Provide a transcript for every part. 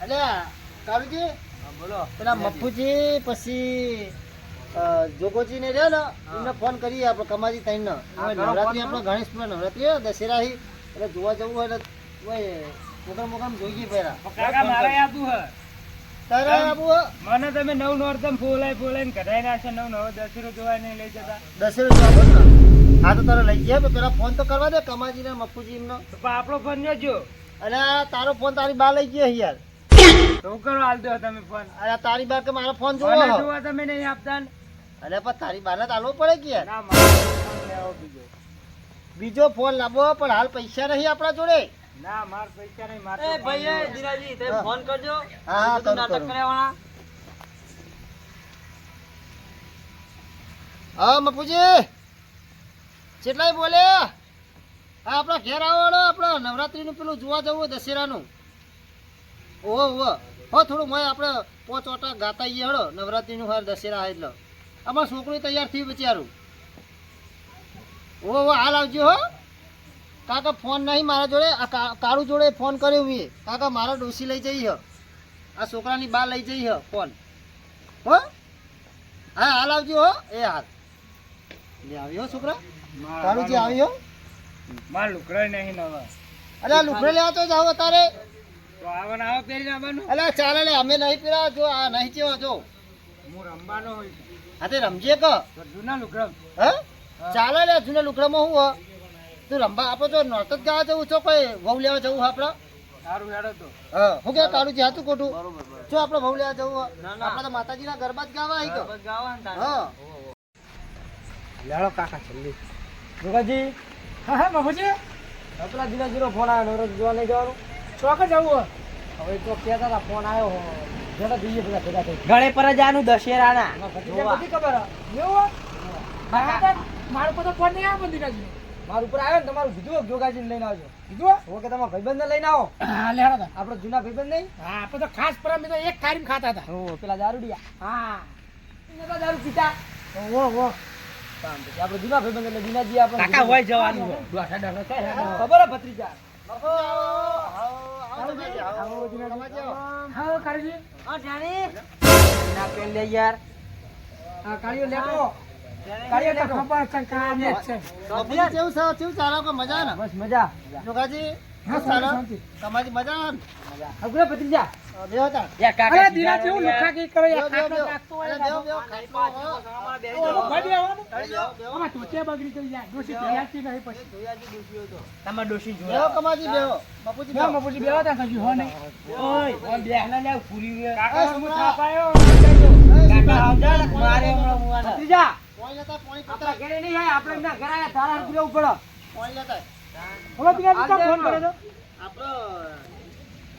અલ્યા કાળુજી? બોલો. પેલા મફુજી પછી જોગોજી ને રહ્યો ને એમને ફોન કરીએ આપણે કમાજી તઈ ને નવરાત્રી આપણો ગણેશ નવરાત્રી દશેરા હી એટલે જોવા જવું હોય એટલે પ્રોગ્રામ પ્રોગ્રામ જોઈએ પહેલા કાકા મારે આપવું હે. તારે? મને તમે નવ નોરતમ ફોલાય ફોલાય કઢાઈ નાખશે નવ નવ દસરો જોવા નહીં લઈ જતા. દશેરો જોવા હા તો તારે લઈ ગયા પેલા ફોન તો કરવા દે કમાજી ને મફુજી એમનો. આપણો ફોન જોજો. અને તારો ફોન તારી બા લઈ ગયો યાર. તો હું કરો હાલ દો તમે ફોન. અરે તારી બા કે મારો ફોન જોવો તમે નહીં આપતા ને. અરે પણ તારી બાને તો પડે કે ના મારો બીજો. બીજો ફોન લાવો પણ હાલ પૈસા નહીં આપણા જોડે. ના માર પૈસા નહીં માર એ ભાઈ એ દિનાજી ફોન કરજો. હા, કરું, નાટક કરું. કર્યાવાળા હા મપુજી કેટલાય બોલે હા આપણા ઘેર આવવાનો આપણે નવરાત્રીનું પેલું જોવા જવું દશેરા દશેરાનું. ઓહો ઓહો હો થોડું મય આપણે પોચ ઓટા ગાતા આવીએ હળો નવરાત્રીનું હાર દશેરા આવે એટલે. અમાર છોકરી તૈયાર થયું બચારું. ઓહો હાલ આવજો હો. કાકા ફોન નહીં મારા જોડે આ કાળુ જોડે ફોન કર્યો મેં કાકા મારા ડોસી લઈ જઈ હ. આ છોકરાની બા લઈ જઈ હ ફોન. હો. હા હાલ આવજો હો. એ હાલ. લે આવ્યો હો છોકરા કાળુજી આવ્યો? માર લુકડાય નહીં નવા. અરે આ લુગડો લેવા તો જાવ તારે અલે ચાલે લે અમે નહીં પીરા જો આ નહીં ચેવા જો. હું રમવાનો હોય. આ તે રમજે ક? જૂના લુકડમ હે? ચાલે લે જૂના લુકડામાં હું હ? તું રમવા આપણે તો નોરત જ ગાવા જવું છો કોઈ? વહુ લેવા જવું આપણે સારું હેડો તો. હા હું કે કાળુજી હાતું ખોટું? બરોબર બરોબર. જો આપણે વહુ લેવા જવું હ. ના, ના. આપણે તો માતાજીના ગરબા જ ગાવા આવી ગાવા હા. લેડો કાકા જલ્દી. જોગાજી હા હા બાબુજી પેલા દિનાજીનો ફોન આવ્યો નવરાત્રી જોવા નહીં જવાનું? ચોક જ આવું હવે તો કહેતા હતા ફોન આવ્યો જરા જઈએ બધા ભેગા થઈ ગળે પર જવાનું દશેરાના. જોવા. બધી ખબર હે. એવું મારું પોતે ફોન નહીં આવે બંધી મારું ઉપર આવ્યો ને તમારું કીધું જોગાજીને લઈને આવજો. કીધું હો કે તમારા ભાઈબંધને લઈને આવો. હા લેડો આપણો જૂના ભાઈબંધ નહીં? હા આપણે તો ખાસ પર અમે તો એક કારીમ ખાતા હતા. હો પેલા દારૂડિયા. હા. એને તો દારૂ પીતા. ઓ ઓ આપણે જૂના ભાઈબંધ એટલે દિનાજી આપણે કાકા હોય જવાનું. દોઢા દોઢા કઈ ખબર ભત્રીજા હા કાળજી હા જાણી ના પેન લે યાર આ કાળીઓ લેટો કાળીઓ લેટો. ખબર છે કામ જ છે બાપુજી કેવું છે કેવું ચાલે કે મજા મજા પીતા. ઘરે તારા હાથ પડે પોણી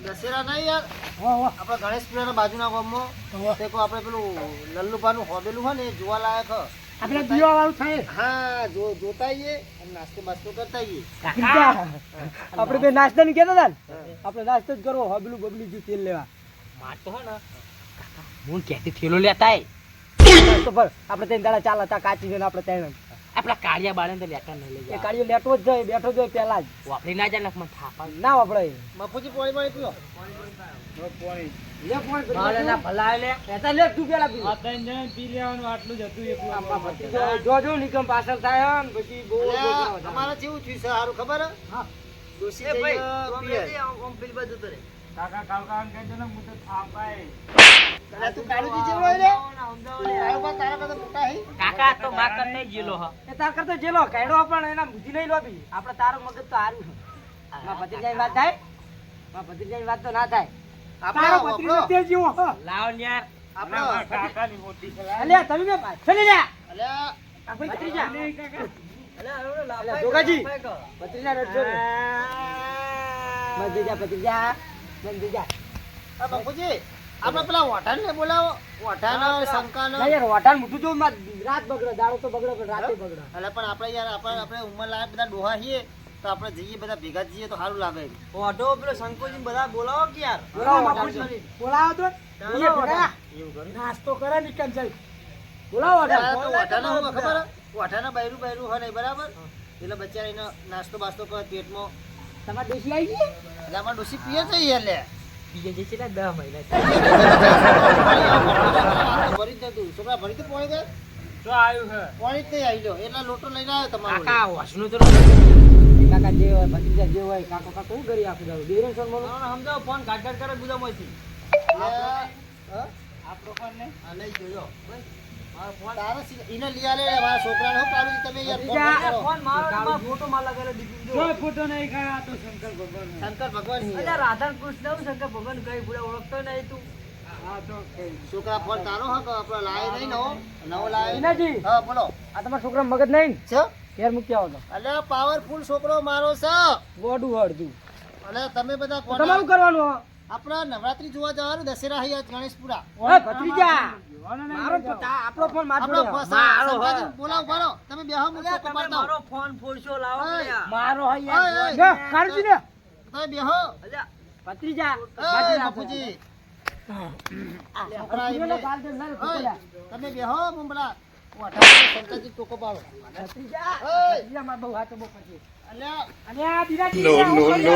દશેરા નહીં યાર. હો હો આપણે ગણેશપુરાના બાજુના ગામમાં તે આપણે પેલું લલ્લુભાનું હોબેલું હોય ને એ જોવાલાયક હ. આપણે દીવા વાળું થાય. હા જો જોતા આઈએ અને નાસ્તો બાસ્તો કરતા આઈએ. આપણે બે નાસ્તા ની કેતા હતા ને. આપણે નાસ્તો જ કરવો હોબેલું બબલું જો તેલ લેવા. તો હે ને. હું ક્યાંથી થેલો લેતા આપણે ત્રણ દાડા ચાલતા કાચી જઈને આપણે ત્રણ. આપણા કાળિયા બાળે તો લેતા નહીં લઈ જાય કાળિયો લેટો જ જાય બેઠો જાય પેલા જ. વાપરી ના જાય ને થાપા ના વાપરે. મફુજી પોણી પાણી પીવો ભાલે ના ભલા લે. કહેતા લે તું પેલા પી. આ ત્રણ પી લેવાનું આટલું જ હતું એકલું આમાં ભત્રીજો જો જો નિકમ પાછળ થાય હે પછી બહુ અલ્યા, અમારે જેવું થયું છે સારું ખબર? હે? હા. ડોશી એ ભાઈ, જઈએ, પીએ. કાકા કાકા ને કહેજો ને હું તો થાપ આય અલ્યા, તું કાળુજી જેવો હોય રે? તારા પર તારા કરતા મોટા હે? કાકા તો માં કરતા જેલો હ. એ તાર કરતો જેલો કાઢો પણ એના બુદ્ધિ નહીં લોબી આપણે તારું મગજ તો હારું છે. માં ભત્રીજાની વાત થાય? માં ભત્રીજાની વાત તો ના થાય. આપણો, ભત્રીજો તે જેવો લાવ યાર આપણો. કાકાની મોટી છે. અલ્યા તમે બે ચલી જા. અલ્યા, આપણે ભત્રીજા. નહીં કાકા. અલ્યા જોગાજી. ભત્રીજા રડજો ને મત દેજા ભત્રીજા આ બાપુજી, આપણે પેલા વોઢાને બોલાવો. વોઢાને, શંકાને. ના યાર વાટાણ મુઠું જો માં રાત બગડે દાડો તો બગડે પણ રાતે બગડે. એટલે પણ આપણે યાર આપણે આપણે ઉંમરલાયક બધા ડોહા છીએ તો આપણે જઈએ બધા ભેગા જઈએ તો સારું લાગે. ઓઢો પેલો શંકોજી બધા બોલાવો કે યાર? બોલાવો બોલાવો તો. નાસ્તો કરે નિકન જાય બોલાવો આ તો ઓઢા વોઢાને શું ખબર? હે? વોઢાને બૈરું બૈરું હોય નહીં બરાબર? એટલે બચ્ચા એનો નાસ્તો બાસ્તો કરે પેટમાં. તમારે ડોસી આવી ગઈ? એટલે અમારે ડોસી પીએ છે યાર લે. બીજે જે કેટલા દહ મહિના ભરી જ નતું છોકરા ભરી તો પોઈ ગયો તો આવ્યું છે પોઈ જ આવી લો એટલા લોટો લઈને આવ્યો તમારો કાકા વાસનો તો કાકા જે હોય ભત્રીજા જે હોય કાકો કાકો હું કરી આપી દઉં સોન બોલો? સમજાવો ફોન કાઢ કાઢ કરે ગુદામાંથી આ ફોન ને? આ લઈ જોયો. તારા સી- એને લઈ આલે રે, મારા છોકરાને હું કાઢું છું, તમે યાર ફોન ભત્રીજા, કરો. ફોન મારો ને મારો ફોટો માં લગાડેલો દીકરી જો. કોઈ ફોટો નહીં કાઢ આ તો શંકર ભગવાન શંકર ભગવાન છે. અલ્યા રાધા કૃષ્ણ શંકર ભગવાન કઈ પૂરા ઓળખતો નહીં તું. છોકરા ફોન તારો હા આપણે લાયો નહીં નવો. નવો લાયો. હા બોલો. આ તમારા છોકરા મગજ નહીં? છે? ઘેર મૂક્યા હતો અલ્યા પાવરફુલ છોકરો મારો છે. ગોડું હળદું. અલ્યા તમે બધા તમારું કરવાનું આપણા નવરાત્રી જોવા જવાનું દશેરા હૈયા ગણેશપુરા. ભત્રીજા. મારો. આપણો ફોન માર. બોલો તમે બેહો ફોન ફોડશો લાવો મારો કાઢજી ને તમે બેહો. અલ્યા. બાપુજી. તમે સંતાજી ટોકો પાડો. ઓય. પછી. અલ્યા. અને નો નો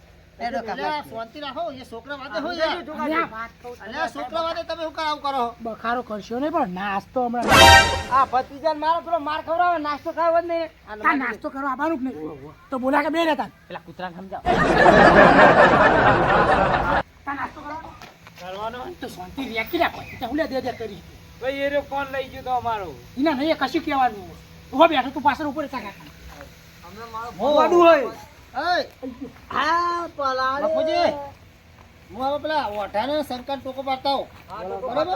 તું આ ખાતો ને અલ્યા, શાંતિ રાખો એ છોકરા વાતે હોય યાર. અલ્યા, છોકરા વાતે તમે શું આવું કરો? બખારો કરશો નહીં પણ નાસ્તો હમણાં. આ ભત્રીજા મારો પેલો માર ખવડાવે નાસ્તો ખાવ જ નાસ્તો કરવા આવવાનું જ નહીં? તો બોલા કે બે રહેતા. પેલા કૂતરાને સમજાવો. નાસ્તો કરવાનો? તો શાંતિ રેકી રાખો હું દે દે કરી. ભાઈ એ રહ્યો ફોન લઈ ગયો તો અમારો. એના નહીં કશું કહેવાનું. ઊભો બેઠો તું પાછળ ઉપર હોવાનું હોય. હા પલા. બાપુજી હું હવે પેલા ઓઢાને શંકર ટોકો પાડતા હોઉં. બરાબર?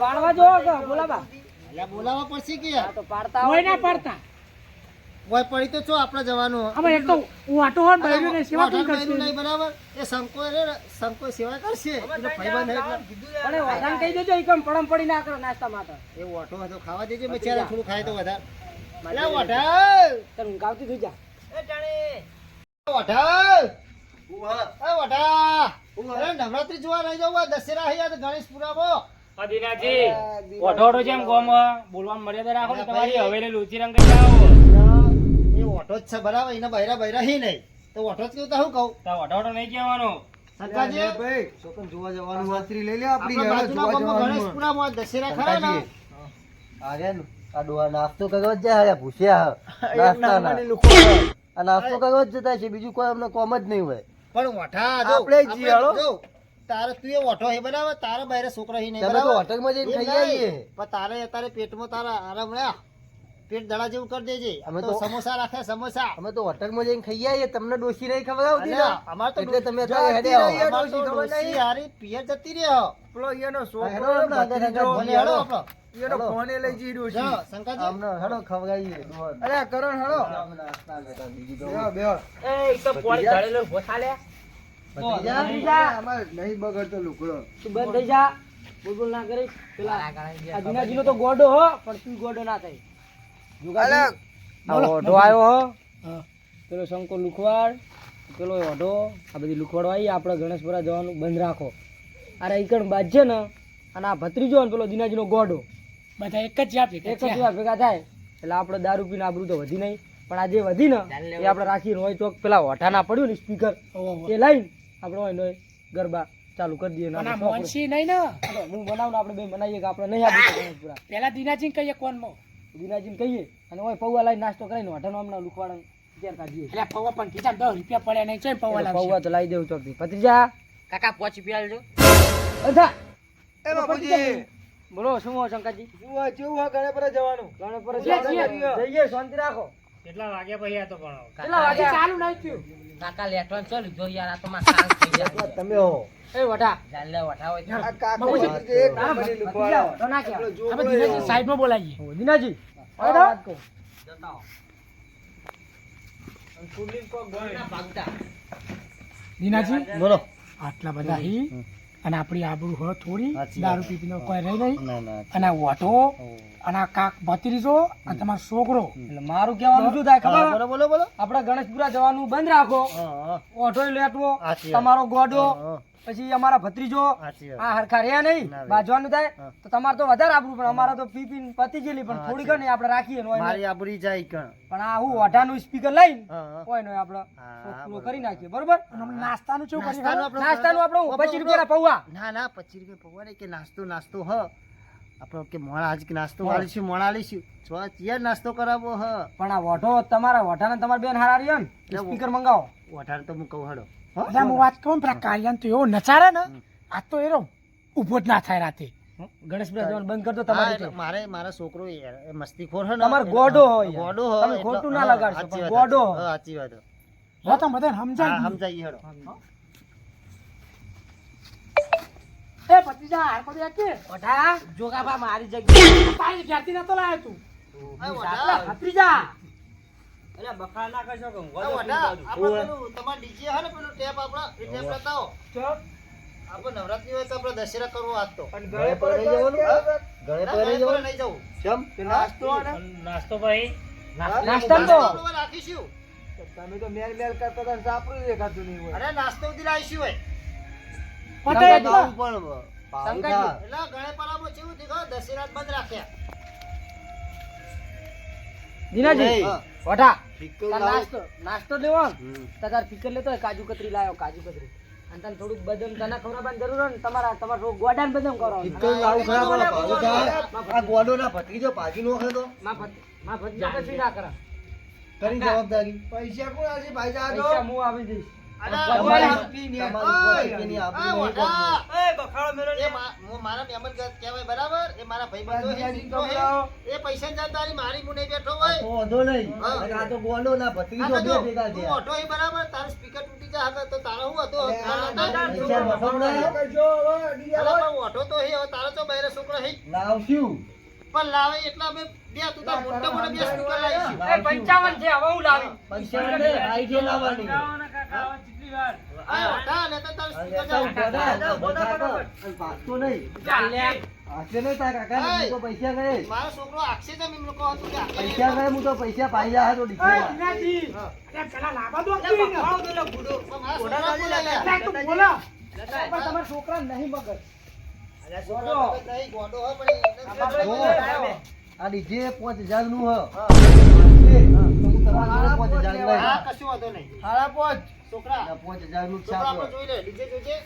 પાડવા જો બોલાવા. અલ્યા, બોલાવવા પડશે કે? તો પાડતા હોય ના પાડતા. ઓય પડી તો છો આપણે જવાનું. હે. એક તો વાટો હોય બૈરું ને સેવા કેમ કરશે? નહીં બરાબર? એ શંકો રે ને, સેવા કરશે. એનો ભાઈબંધ એટલે. પણ વાધાન કહી દેજો એકમ પડમ પડી ના કરો નાસ્તા માટે એ ઓઢો હતો ખાવા દેજો બચારા થોડું ખાય તો વધારે. અલ્યા, ઓઢા તને ઊંઘ થઈ જા. ઓઢા એ ઓઢા અરે નવરાત્રી જોવા નહીં જવું દશેરા હૈયા તો ગણેશપુરામાં. અદીનાજી ઓઠોડો જેમ ગોમ બોલવાનું મર્યાદા રાખો ને તમારી હવેલી લુચી રંગ કરી આવો એ ઓઢો જ છે બરાબર એને બૈરા બૈરા હી નહીં. તો ઓઢો જ કેવું તો શું કહું? તો ઓઠોડો નહીં કહેવાનો. જોવા જવાનું લઈ લે આપણી દશેરા ખરા ને. આ ડોહા નાસ્તો કરવા જ જાય ભૂસ્યા નાસ્તાના. આ નાસ્તો કરવા જ જતા છે બીજું કોઈ અમને કોમ જ નહીં હોય. પણ જો આપણે જ જીયાળો. તારે તું એ ઓઢો હે બરાબર તારા બૈરા છોકરા હી નહીં તમે તો બરાબર. હોટલમાં જઈને ખાઈ આવીએ. પણ તારે તારે પેટમાં તારા આરામ રહ્યા. પેટ દડા જેવું કરી દેજે. અમે તો સમોસા રાખે સમોસા. અમે તો હોટલમાં જઈને ખાઈ આવીએ તમને ડોસી નહીં ખબર આવતી ને. અમાર તો એટલે તમે અત્યારે હેડે આવો. ડોસી ખબર નહીં. હારી પિયર જતી રહ્યો હેડો આપણે આગળ આગળ. ભલે ભલે ફોને લઈ આપણો. હેડો. જો, શંકરજી. આમને હેડો ખવડાવીએ. અરે કરણ હેડો. લેતા બીજું તો. એ તો પોળી ઢળેલો ભોથા લે ભત્રીજા. નહીં બગડતો લુગડો. તું બંધ થઈ જા. બોલ બોલ ના કરીશ. પેલા તો ગોડો હો પણ તું ગોડો ના થાય. ઓઢો આવ્યો હો. પેલો શંકો લુખવાડ પેલો ઓઢો. આ બધી લુખવાડો આવી આપણે ગણેશપુરા જવાનું બંધ રાખો. અરે ઈકણ બાદ છે ને અને આ ભત્રીજો ને પેલો દિનાજીનો ગોડો. બધા એક જ એક જ ભેગા થાય. એટલે આપણે દારૂ પીને આબરૂ તો વધી નહીં. પણ આ જે વધી ને એ આપણે રાખીને હોય તો પેલા ઓઠાના પડ્યું ને સ્પીકર. એ લઈને આપણે હોય નોય ગરબા ચાલુ કરી દઈએ ના મોનસી નહીં ને? હું બનાવું ને આપણે બે બનાવીએ કે આપણે નહીં આપી પેલા દિનાજી કહીએ કોનમાં? દિનાજીને કહીએ અને ઓય પૌવા લાવી નાસ્તો કરીને ઓઠાનો હમણાં લુખવાડા ત્યાર કાઢીએ. એટલે પૌવા પણ ખીચા દસ રૂપિયા પડ્યા નહીં છે પૌવા લાવશે. પૌવા તો લાવી દેવું ચોકથી ભત્રીજા! કાકા પોચી પીવાલજો અધા એ બાપુજી! બોલો શું હો શંકરજી? શું આ કેવું આ ગણેપરા જવાનું. જઈએ, જઈએ. જઈએ શાંતિ રાખો. કેટલા વાગ્યા પછી આ તો પણ કેટલા વાગ્યા ચાલુ નહીં થયું? કાકા લેટવાનું ચાલ લીધો યાર? આ તો માં સાંજ થઈ જાય. તમે હો. એ વઢા. ચાલ લે હોય આ કાકો એક ના, નંબરની ભત્રીજા ના કહેવાય. અમે દિનાજી સાઈડમાં બોલાવીએ. ઓ, દિનાજી હવે તો? જતા આવો. અને કુલીન કોક ગોળ. ના ભાગતા. દીનાજી બોલો. આટલા બધા હી. અને આપણી આબરૂ હો થોડી દારૂ. પીપીનો કોઈ રહી નહીં ના ના અને આ ઓટો અને આ કાક ભત્રીજો અને તમારો છોકરો. એટલે મારું કહેવાનું શું થાય ખબર? બોલો બોલો બોલો. આપણે ગણેશપુરા જવાનું બંધ રાખો. ઓટો લેટવો. તમારો ગોડો. પછી અમારા ભત્રીજો આ હરખા રહ્યા નહીં ના બાજવાનું થાય તો તમારે તો વધારે આબરું પણ અમારે તો પી પીને પતી ગયેલી પણ થોડી ઘણી આપણે રાખીએ નો મારી આબરી જાય કણ. પણ આ હું અઢાનું સ્પીકર લઈને. કોઈ નો આપણે પૂરો કરી નાખીએ બરોબર? નાસ્તાનું શું કર્યું નાસ્તાનું? આપણે- પચીસ રૂપિયાના પૌવા. ના ના પચીસ રૂપિયા પૌવા નહીં કે નાસ્તો નાસ્તો હ. આપણો કે મોણા આજ કે નાસ્તો વાળીશું મોણા આલીશું છો ચિયર નાસ્તો કરાવો હ. પણ આ વઢો તમારા વઢાને તમારા બેન હારા રહ્યો ને સ્પીકર મંગાવો. વઢાને તો હું કહું હડો. અલ્યા, હું વાત કહું પેલા કાર્યાન તો એવો નચારે ને આજ તો એરો ઊભો જ ના થાય રાતે. ગણેશ જવાનું બંધ કરતો તમારી એટલે. મારે મારા છોકરો મસ્તીખોર હે ને તમારો ગોડો હોય ગોડો હોય તમે ખોટું ના લગાડશો, પણ ગોડો સાચી- હોય. સાચી વાત. હો તો બધાને સમજાય સમજાઈ હેડો. એ ભત્રીજા, હાર પડી આકે કે? ઓઢા જોગાબા મારી જગ્યાએ. તારી ઘેરથી નતો લાયો તું. હા, વડા. ભત્રીજા અલ્યા ના કરશો કે ઊંઘવા હા, દો, વડા. ઊંઘવા દો. આપણે પેલું તમારે DJ હે ને પેલું ટેપ આપણા, એ ટેપ બતાવો. આપણે નવરાત્રી હોય તો આપણે દશેરા કરવો આજ તો. ગળે પડી જવાનું હા? ગળે ના, પડી ગળે પર જવાનું નહીં જવું. ચમ પણ નાસ્તો ભાઈ નાસ્તામાં તો રાખીશું. તમે તો મેલ મેલ કરતા હતા સાપરું દેખાતું નહીં હોય અરે નાસ્તો લાવીશું હોય. એટલો. પણ શંકરજી. એટલે ગળે પરામાં કેવું થયું દશેરા બંધ રાખ્યા. દીનાજી. નાસ્તો નાસ્તો લેવો તાર ફિકર લેતો હોય કાજુ કતરી લાવ્યો કાજુ કતરી. અને તને થોડુંક બદામ તને ખવડાવવાની જરૂર હોય ને તમારા તમારા ગોડા ને બદામ કરો. ફિક્કર લાવું ખરા પણ આ ગોડો ના ભત્રીજો ભાજી નો ખાતો માં ભત- માં ભત્રીજા ના કરે કરી જવાબદારી. પૈસા કોણ ભાઈ હું આવી દઈશ. એ હું મારા મહેમાન કહેવાય બરાબર? એ મારા મિત્રો એ પૈસા જવાબદારી મારી મુને બેઠો હોય. તો વાંધો નહીં. હા. આ તો ગોડો ના ભત્રીજો તો જો, બે ભેગા છે મોટો હી બરાબર? તારો સ્પીકર તૂટી જાય તો તારો શું હતો? મોટો તો હે હવે તારો તો બૈરો છોકરો હી. લાવશું. પણ લાવે એટલા અમે બે તું તાર મોટો મોટા બે સ્પીકર લાવીશું. એ પંચાવન છે હવે હું લાવી પૈસા ને આઈ જે લાવવાની. પૈસા છોકરો પાઈ જાય તો તમારા નહીં જો, આ ડીજે પાંચ હજારનું હ. કશું વાંધો નહીં. સાડા પાંચ. છોકરા આ પાંચ હજારનું છોકરા આપણે છાપ જોઈ લે ડીજે જોજે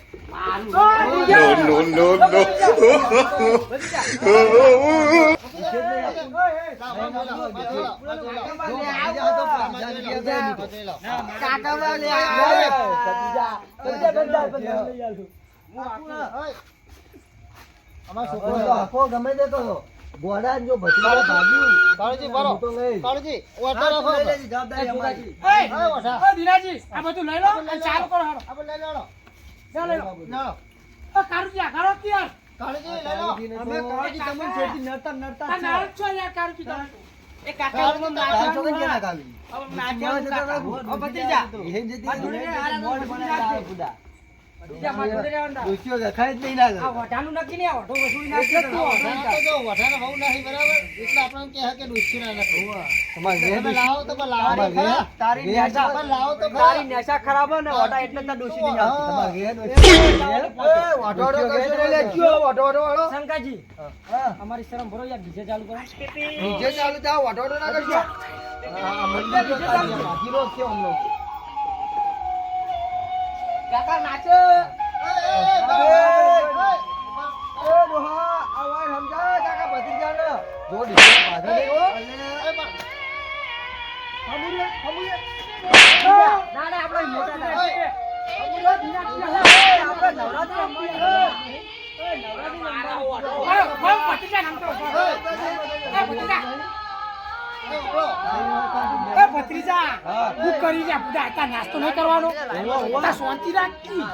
ગમે તે કરો ગોડા જો ભત્રીજા ભાગ્યું કાળુજી, બરો. હું. કાળુજી, ઓટો રાખો જવાબદારી અમારી. એ, હા, ઓઢા. ઓ દીનાજી, આ બધું લઈ લો અને ચાલુ કરો હાલો. આપણે લઈ લેવાનો. જા લઈ લો. ના. ઓ કારુજી, આ કરો કે યાર. કાળુજી, લઈ લો. અમે કાળજી તમને છેડતી નડતા નડતા આ નાળ છો યાર તમે. કાળુજી, જતા કાકા. ઓ ભત્રીજા. એ જતી બરાબર એટલે આપણને કહે કે ના નાખો. તમારે ઘેર તમે લાવો તો પણ લાવો તમારે તો ખરા. ને. અમારી શરમ ભરો યાર ડીજે ચાલુ કરો. આ ચાલુ થાય જ છે હમણો. કાકા નાચો. નવરાત્રી એ ભત્રીજા હા. કરી જા બુડા તા નાસ્તો નહીં કરવાનો તા શાંતિ રાખી.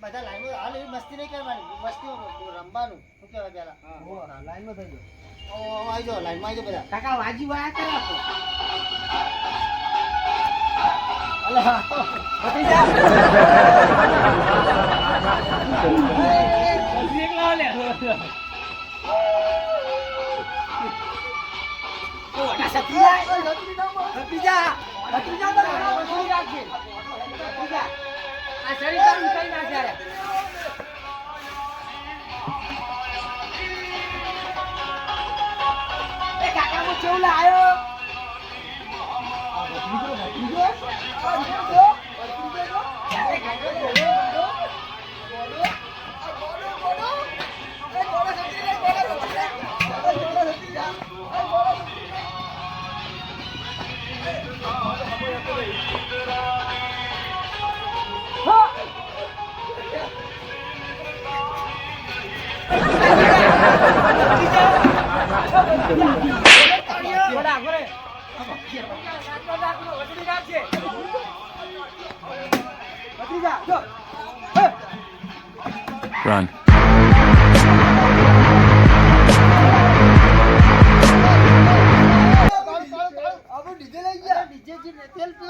બધા લાઈનમાં હાલ એવી મસ્તી નહીં કરવાની મસ્તી રમવાનું શું કહેવાય પેલા લાઈનમાં થઈ ગયો. ઓ, ઓ, જાઓ, લાઈનમાં આઈ બધા કાકા વાજી વાયા કરે આ શરીર તારું ઉતારી નાખે યાર. એ કાકા હું કેવું લાયો Run.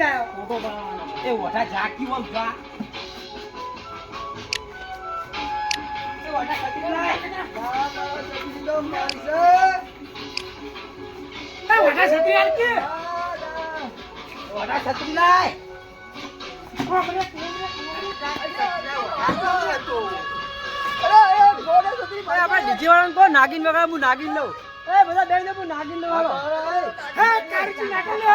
માણસો નાખો યાર એ ઓઢા ઝાંકી વમ જા એ ઓઢા કતી લાય ઓઢા છત્રી લાય આપણે ડીજે વાળાને કહો નાગીન વગર હું નાગીન લઉં એ બધા બેન હું નાગીન લઉં હે કારીચી નાગીન લે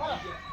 What?